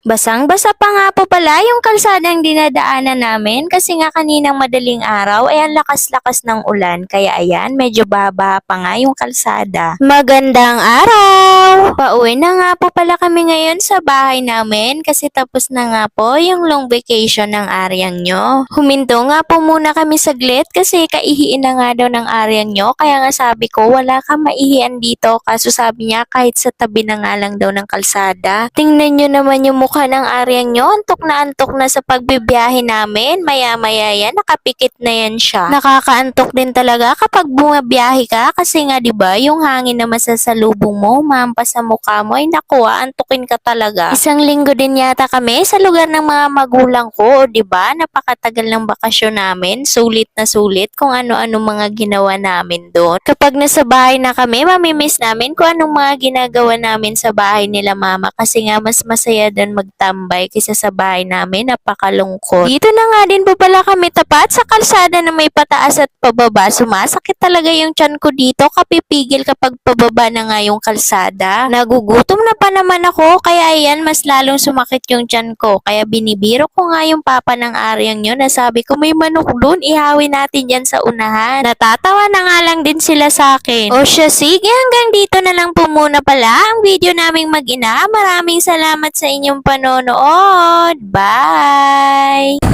Basang-basa pa nga po pala yung kalsadang dinadaanan namin kasi nga kaninang madaling araw ay ang lakas-lakas ng ulan kaya ayan medyo baba pa nga yung kalsada. Magandang araw! Pauwi na nga po pala kami ngayon sa bahay namin kasi tapos na nga po yung long vacation ng aryang nyo. Huminto nga po muna kami saglit kasi kaihiin na nga daw ng aryang nyo kaya nga sabi ko wala kang maihian dito kaso sabi niya kahit sa tabi na nga lang daw ng kalsada. Tingnan nyo naman yung mukha ng aryang nyo. Antok na antok na sa pagbibiyahe namin. Maya-maya yan, nakapikit na yan siya. Nakakaantok din talaga kapag bumabiyahe ka kasi nga 'di ba yung hangin na masasalubong mo, mampas sa mukha mo, ay nakuha, antukin ka talaga. Isang linggo din yata kami sa lugar ng mga magulang ko, 'di ba? Napakatagal ng bakasyon namin, sulit na sulit kung ano-ano mga ginawa namin doon. Kapag nasa bahay na kami, mamimiss namin kung anong mga ginagawa namin sa bahay nila mama kasi nga mas masaya doon magtambay kaysa sa bahay namin, napakalungkot. Dito na nga din po pala kami tapat sa kalsada na may pataas at pababa. Sumasakit talaga yung tiyan ko dito, kapipigil kapag pababa na nga yung kalsada. Nagugutom na pa naman ako, kaya ayan, mas lalong sumakit yung tiyan ko. Kaya binibiro ko nga yung papa ng aryang yun na sabi ko may manok dun, ihawi natin yan sa unahan. Natatawa na nga lang din sila sa akin. O siya, sige, hanggang dito na lang po muna pala ang video naming mag-ina. Maraming salamat sa inyong panonood. Bye!